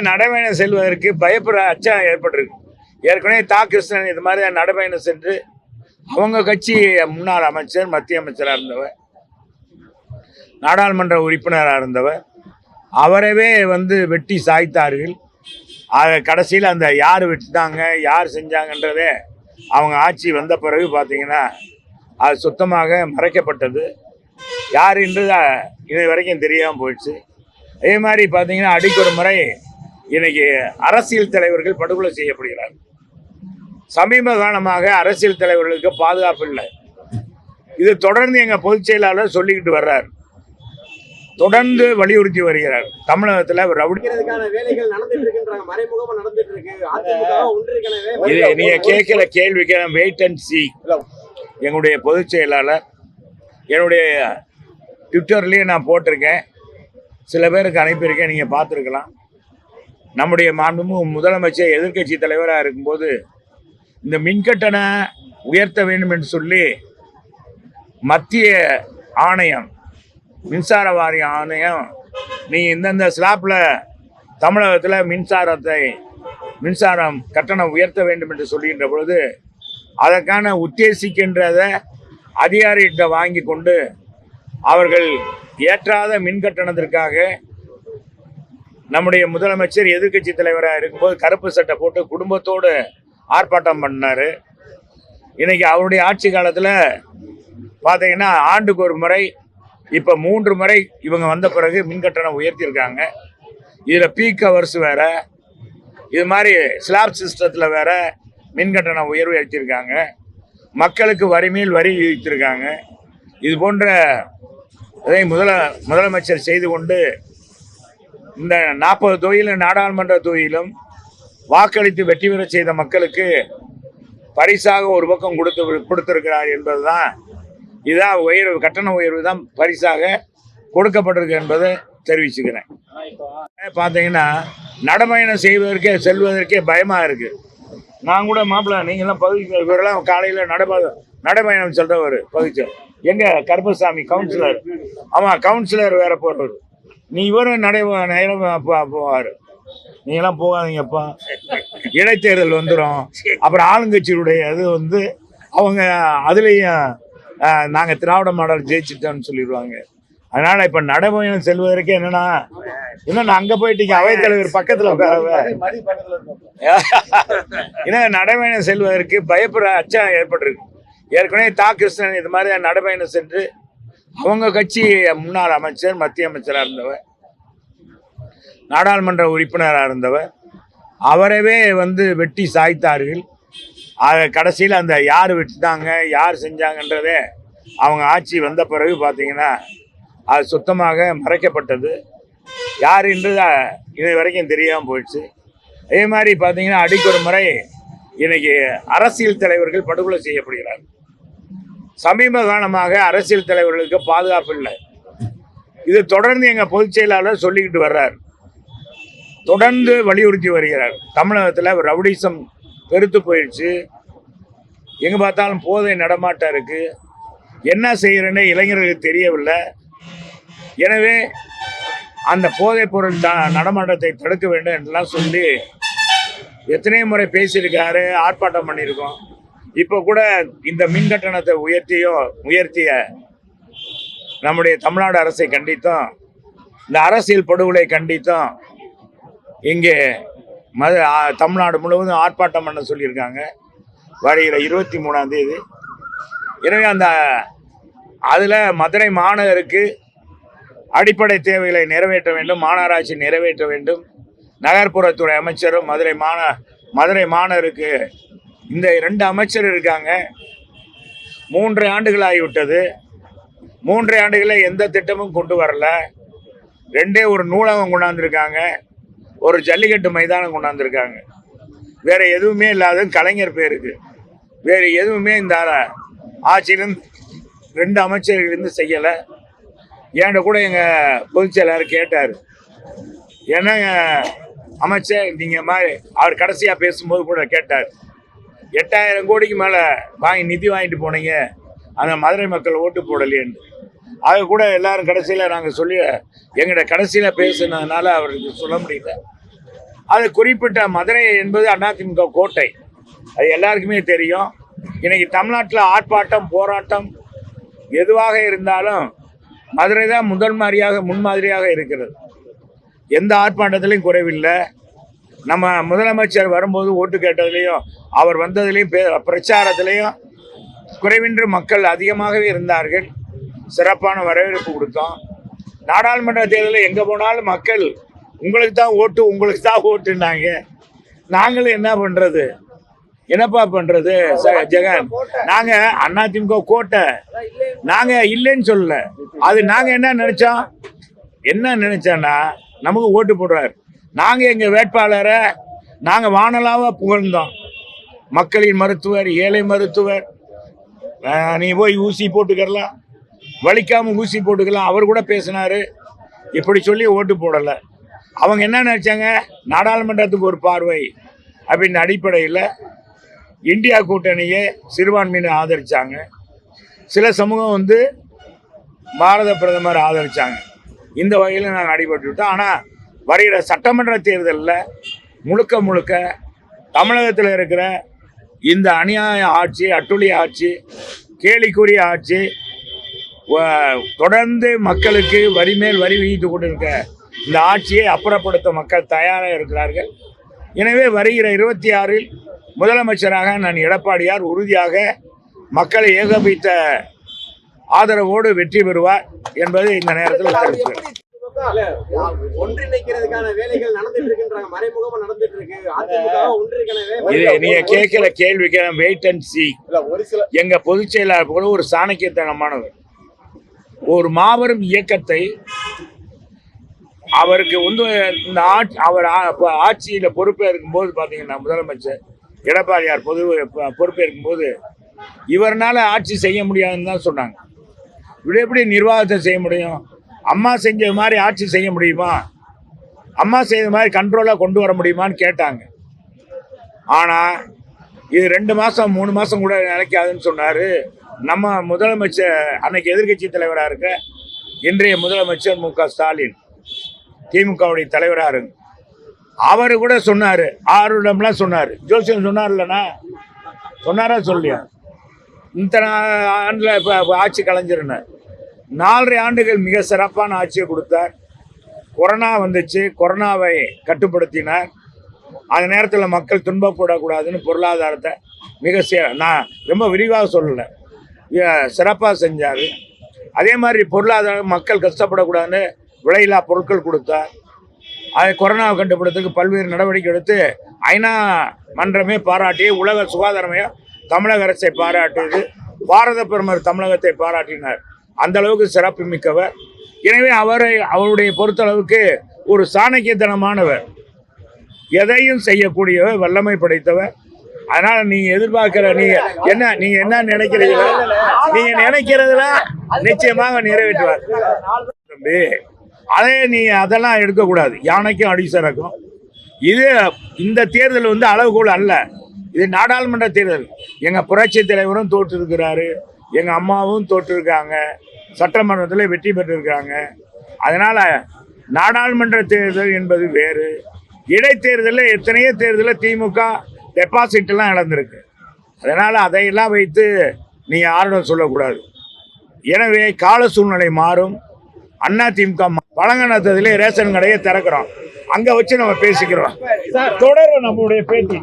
நடைபயணம் செல்வதற்கு பயப்படுற அச்சம் ஏற்பட்டிருக்கு. ஏற்கனவே தா. கிருஷ்ணன் இது மாதிரி நடைபயணம் சென்று அவங்க கட்சி முன்னாள் அமைச்சர் மத்திய அமைச்சராக இருந்தவர் நாடாளுமன்ற உறுப்பினராக இருந்தவர் அவரவே வந்து வெட்டி சாய்த்தார்கள். ஆக கடைசியில் அந்த யார் வெட்டினாங்க யார் செஞ்சாங்கன்றதே அவங்க ஆட்சி வந்த பிறகு பார்த்தீங்கன்னா அது சுத்தமாக மறைக்கப்பட்டது. யார் என்று இது வரைக்கும் தெரியாமல் போயிடுச்சு. அதே மாதிரி பார்த்தீங்கன்னா அடிக்கொரு முறை இன்னைக்கு அரசியல் தலைவர்கள் படுகொலை செய்யப்படுகிறார் சமீப காலமாக அரசியல் தலைவர்களுக்கு பாதுகாப்பு இல்லை. இது தொடர்ந்து எங்க பொதுச் செயலாளர் சொல்லிக்கிட்டு வர்றார். தொடர்ந்து வலியுறுத்தி வருகிறார். தமிழகத்தில் இது நீங்க கேட்கல கேள்விக்கு வெயிட் அண்ட் சி எங்களுடைய பொதுச் செயலாளர் என்னுடைய ட்விட்டர்லேயே நான் போட்டிருக்கேன். சில பேருக்கு அனுப்பியிருக்கேன். நீங்கள் பார்த்துருக்கலாம். நம்முடைய மாண்புமிகு முதலமைச்சர் எதிர்க்கட்சி தலைவராக இருக்கும்போது இந்த மின்கட்டண உயர்த்த வேண்டும் என்று சொல்லி மத்திய ஆணையம் மின்சார வாரிய ஆணையம் நீ இந்தந்த ஸ்லாப்பில் தமிழகத்தில் மின்சாரத்தை மின்சாரம் கட்டணம் உயர்த்த வேண்டும் என்று சொல்கின்ற பொழுது அதற்கான உத்தேசிக்கின்றத அதிகாரிகிட்ட வாங்கி கொண்டு அவர்கள் ஏற்றாத மின் கட்டணத்திற்காக நம்முடைய முதலமைச்சர் எதிர்க்கட்சி தலைவராக இருக்கும்போது கருப்பு சட்டை போட்டு குடும்பத்தோடு ஆர்ப்பாட்டம் பண்ணார். இன்றைக்கி அவருடைய ஆட்சி காலத்தில் பார்த்தீங்கன்னா ஆண்டுக்கு ஒரு முறை இப்போ மூன்று முறை இவங்க வந்த பிறகு மின் கட்டணம் உயர்த்தியிருக்காங்க. இதில் பீக் ஹவர்ஸ் வேறு இது மாதிரி ஸ்லாப் சிஸ்டத்தில் வேறு மின் கட்டண உயர்வு ஏற்றிருக்காங்க. மக்களுக்கு வரிமையில் வரி விதித்திருக்காங்க. இது போன்ற இதை முதல முதலமைச்சர் செய்து கொண்டு இந்த நாற்பது தொகுதியிலும் நாடாளுமன்ற தொகுதியிலும் வாக்களித்து வெற்றி பெற செய்த மக்களுக்கு பரிசாக ஒரு பக்கம் கொடுத்து கொடுத்திருக்கிறார் என்பதுதான் இதான் உயர்வு கட்டண உயர்வு தான் பரிசாக கொடுக்கப்பட்டிருக்கு என்பதை தெரிவிச்சுக்கிறேன். பார்த்தீங்கன்னா நடமயணம் செய்வதற்கே செல்வதற்கே பயமாக இருக்குது நான் கூட மாப்பிள்ள நீங்களாம் பகுதி இவரெல்லாம் காலையில் நடப நடைபயணம் சொல்கிறவர் பகுதி எங்கே கருப்பசாமி கவுன்சிலர் ஆமாம் கவுன்சிலர் வேற போடுறது நீ இவரும் நடை போவார். நீங்களாம் போகாதீங்கப்பா. இடைத்தேர்தல் வந்துடும் அப்புறம் ஆளுங்கட்சியுடைய இது வந்து அவங்க அதுலேயும் நாங்கள் திராவிட மாடல் ஜெயிச்சிட்டோம்னு சொல்லிடுவாங்க. அதனால இப்ப நடைபயணம் செல்வதற்கு என்னன்னா இன்னும் அங்க போயிட்டீங்க அவைத்தலைவர் பக்கத்துல உட்காரவ. ஏன்னா நடைபயணம் செல்வதற்கு பயப்படுற அச்சம் ஏற்பட்டிருக்கு. ஏற்கனவே தா. கிருஷ்ணன் இது மாதிரி நடைபயணம் சென்று அவங்க கட்சி முன்னாள் அமைச்சர் மத்திய அமைச்சராக இருந்தவர். நாடாளுமன்ற உறுப்பினராக இருந்தவர். அவரவே வந்து வெட்டி சாய்த்தார்கள். ஆக கடைசியில் அந்த யார் வெட்டினாங்க யார் செஞ்சாங்கன்றதே அவங்க ஆட்சி வந்த பிறகு பார்த்தீங்கன்னா அது சுத்தமாக மறைக்கப்பட்டது. யார் என்று இது வரைக்கும் தெரியாமல் போயிடுச்சு. அதே மாதிரி பார்த்தீங்கன்னா அடிக்கொரு முறை இன்னைக்கு அரசியல் தலைவர்கள் படுகொலை செய்யப்படுகிறார்கள். சமீப காலமாக அரசியல் தலைவர்களுக்கு பாதுகாப்பு இல்லை. இது தொடர்ந்து எங்கள் பொதுச் செயலாளர் சொல்லிக்கிட்டு வர்றார். தொடர்ந்து வலியுறுத்தி வருகிறார். தமிழகத்தில் ரவுடிசம் பெருத்து போயிடுச்சு. எங்கே பார்த்தாலும் போதை நடமாட்டம் இருக்குது என்ன செய்கிறேன்னு இளைஞர்களுக்கு தெரியவில்லை. எனவே அந்த போதைப் பொருள் த நடமாட்டத்தை தடுக்க வேண்டும் என்றெல்லாம் சொல்லி எத்தனை முறை பேசியிருக்காரு ஆர்ப்பாட்டம் பண்ணியிருக்கோம். இப்போ கூட இந்த மின் கட்டணத்தை உயர்த்தியோ உயர்த்திய நம்முடைய தமிழ்நாடு அரசை கண்டித்தும் இந்த அரசியல் படுகொலை கண்டித்தும் இங்கே மது தமிழ்நாடு முழுவதும் ஆர்ப்பாட்டம் பண்ண சொல்லியிருக்காங்க. வருகிற இருபத்தி மூணாம் தேதி. எனவே அந்த அதில் மதுரை மாநகருக்கு அடிப்படை தேவைகளை நிறைவேற்ற வேண்டும் மாநகராட்சி நிறைவேற்ற வேண்டும். நகர்ப்புறத்துறை அமைச்சரும் மதுரை மாந மதுரை மாநகருக்கு இந்த ரெண்டு அமைச்சர் இருக்காங்க. மூன்று ஆண்டுகள் ஆகிவிட்டது மூன்று ஆண்டுகளில் எந்த திட்டமும் கொண்டு வரல. ரெண்டே ஒரு நூலகம் கொண்டாந்துருக்காங்க. ஒரு ஜல்லிக்கட்டு மைதானம் கொண்டாந்துருக்காங்க. வேறு எதுவுமே இல்லாத கலைஞர் பேருக்கு. வேறு எதுவுமே இந்த ஆட்சியிலேருந்து ரெண்டு அமைச்சர்கள்லேருந்து செய்யலை. என்கிட்ட கூட எங்கள் பொதுச் செயலாளர் கேட்டார். என்னங்க அமைச்சர் நீங்கள் மாதிரி அவர் கடைசியாக பேசும்போது கூட கேட்டார். எட்டாயிரம் கோடிக்கு மேலே வாங்கி நிதி வாங்கிட்டு போனீங்க. அந்த மதுரை மக்கள் ஓட்டு போடலையேன்னு அது கூட எல்லாரும் கடைசியில் நாங்கள் சொல்லி எங்களோட கடைசியில் பேசுனதுனால அவருக்கு சொல்ல முடியல. அது குறிப்பிட்ட மதுரை என்பது அதிமுக கோட்டை. அது எல்லாருக்குமே தெரியும். இன்னைக்கு தமிழ்நாட்டில் ஆர்ப்பாட்டம் போராட்டம் எதுவாக இருந்தாலும் மதுரை தான் முதல் மாதிரியாக முன்மாதிரியாக இருக்கிறது. எந்த ஆர்ப்பாட்டத்திலையும் குறைவில்லை. நம்ம முதலமைச்சர் வரும்போது ஓட்டு கேட்டதுலேயும் அவர் வந்ததுலேயும் பே பிரச்சாரத்திலையும் குறைவின்றி மக்கள் அதிகமாகவே இருந்தார்கள். சிறப்பான வரவேற்பு கொடுத்தோம். நாடாளுமன்ற தேர்தலில் எங்கே போனாலும் மக்கள் உங்களுக்கு தான் ஓட்டு உங்களுக்கு தான் ஓட்டுனாங்க நாங்களும் என்ன பண்ணுறது என்னப்பா பண்ணுறது ஜெகன்? நாங்கள் அதிமுக கோட்டை. நாங்கள் இல்லைன்னு சொல்லலை. அது நாங்கள் என்ன நினச்சோம்? என்ன நினச்சோன்னா நமக்கு ஓட்டு போடுறாரு. நாங்கள் எங்கள் வேட்பாளரை நாங்கள் வானலாவாக புகழ்ந்தோம். மக்களின் மருத்துவர் ஏழை மருத்துவர் நீ போய் ஊசி போட்டுக்கலாம் வலிக்காமல் ஊசி போட்டுக்கலாம். அவர் கூட பேசினாரு. இப்படி சொல்லி ஓட்டு போடலை. அவங்க என்ன நினச்சாங்க? நாடாளுமன்றத்துக்கு ஒரு பார்வை அப்படின்ற அடிப்படையில் இந்தியா கூட்டணியை சிறுபான்மையினர் ஆதரித்தாங்க சில சமூகம் வந்து பாரத பிரதமர் ஆதரித்தாங்க இந்த வகையில் நாங்கள் அடிபட்டுவிட்டோம் ஆனால் வருகிற சட்டமன்ற தேர்தலில் முழுக்க முழுக்க தமிழகத்தில் இருக்கிற இந்த அநியாய ஆட்சி அட்டுழிய ஆட்சி கேலிக்குரிய ஆட்சி தொடர்ந்து மக்களுக்கு வரி மேல் வரி விதித்து கொண்டிருக்க இந்த ஆட்சியை அப்புறப்படுத்த மக்கள் தயாராக இருக்கிறார்கள். எனவே வருகிற இருபத்தி ஆறில் முதலமைச்சராக நான் எடப்பாடியார் உறுதியாக மக்களை ஏகபித்த ஆதரவோடு வெற்றி பெறுவார் என்பதை இந்த நேரத்தில் அதாவது தெரிவிக்கிறேன். ஒன்றிணைக்கிறதுக்கான வேலைகள் நடந்துட்டு இருக்குன்றாங்க மறைமுகமா நடந்துட்டு இருக்கு அதிமுக ஒன்றிணைக்கணும். இது நீங்க கேட்கல கேள்விக்கு வெயிட் அண்ட் சி ஒரு சில எங்க பொதுச் செயலாளர் கூட ஒரு சாணக்கியத்தனமானவர். ஒரு மாபெரும் இயக்கத்தை அவருக்கு வந்து இந்த ஆட்சி அவர் ஆட்சியில பொறுப்பேற்கும் போது பாத்தீங்கன்னா முதலமைச்சர் எடப்பாடியார் பொது பொறுப்பேற்கும் போது இவர்னால ஆட்சி செய்ய முடியாதுன்னு தான் சொன்னாங்க. இவர் எப்படி நிர்வாகத்தை செய்ய முடியும்? அம்மா செஞ்ச மாதிரி ஆட்சி செய்ய முடியுமா? அம்மா செய்த மாதிரி கண்ட்ரோலாக கொண்டு வர முடியுமான்னு கேட்டாங்க. ஆனால் இது ரெண்டு மாதம் மூணு மாதம் கூட நிலைக்காதுன்னு சொன்னார். நம்ம முதலமைச்சர் அன்னைக்கு எதிர்க்கட்சி தலைவராக இருக்க இன்றைய முதலமைச்சர் மு க ஸ்டாலின் திமுகவுடைய தலைவராக இருங்க. அவர் கூட சொன்னார் ஆறுடம்லாம் சொன்னார். ஜோசியம் சொன்னார் இல்லைனா சொன்னாரா சொல்லியா? இந்த ஆண்டில் இப்போ ஆட்சி கலைஞ்சிருந்தார் நாலரை ஆண்டுகள் மிக சிறப்பான ஆட்சியை கொடுத்தார். கொரோனா வந்துச்சு கொரோனாவை கட்டுப்படுத்தினார். அந்த நேரத்தில் மக்கள் துன்பப்படக்கூடாதுன்னு பொருளாதாரத்தை மிக சி- நான் ரொம்ப விரிவாக சொல்லலை. சிறப்பாக செஞ்சார். அதே மாதிரி பொருளாதாரம் மக்கள் கஷ்டப்படக்கூடாதுன்னு விலையில்லா பொருட்கள் கொடுத்தார். அதை கொரோனாவை கட்டுப்படுத்துக்கு பல்வேறு நடவடிக்கை எடுத்து ஐநா மன்றமே பாராட்டி உலக சுகாதாரமே தமிழக அரசை பாராட்டியது. பாரத பிரதமர் தமிழகத்தை பாராட்டினார். அந்த அளவுக்கு சிறப்பு மிக்கவர். எனவே அவரை அவருடைய பொறுத்தளவுக்கு ஒரு சாணக்கியத்தனமானவர். எதையும் செய்யக்கூடியவர் வல்லமை படைத்தவர். அதனால நீங்க எதிர்பார்க்கிற நீங்க என்ன நீங்க என்ன நினைக்கிறீங்களோ நீங்க நினைக்கிறதுல நிச்சயமாக நிறைவேற்றுவார். தம்பி அதே நீ அதெல்லாம் எடுக்கக்கூடாது. யானைக்கும் அடி சரக்கும் இது இந்த தேர்தல் வந்து அளவுகோல் அல்ல. இது நாடாளுமன்ற தேர்தல். எங்கள் புரட்சி தலைவரும் தோற்றிருக்கிறாரு. எங்கள் அம்மாவும் தோற்றிருக்காங்க. சட்டமன்றத்தில் வெற்றி பெற்றிருக்காங்க அதனால் நாடாளுமன்ற தேர்தல் என்பது வேறு. இடைத்தேர்தலில் எத்தனையோ தேர்தலில் திமுக டெபாசிட்லாம் இழந்திருக்கு. அதனால் அதையெல்லாம் வைத்து நீங்கள் யாரிடம் சொல்லக்கூடாது. எனவே கால சூழ்நிலை மாறும். அண்ணா திமுக பழங்கணத்ததிலே ரேஷன் கடையை திறக்கிறோம். அங்க வச்சு நம்ம பேசிக்கிறோம். தொடரும் நம்மளுடைய பேட்டி.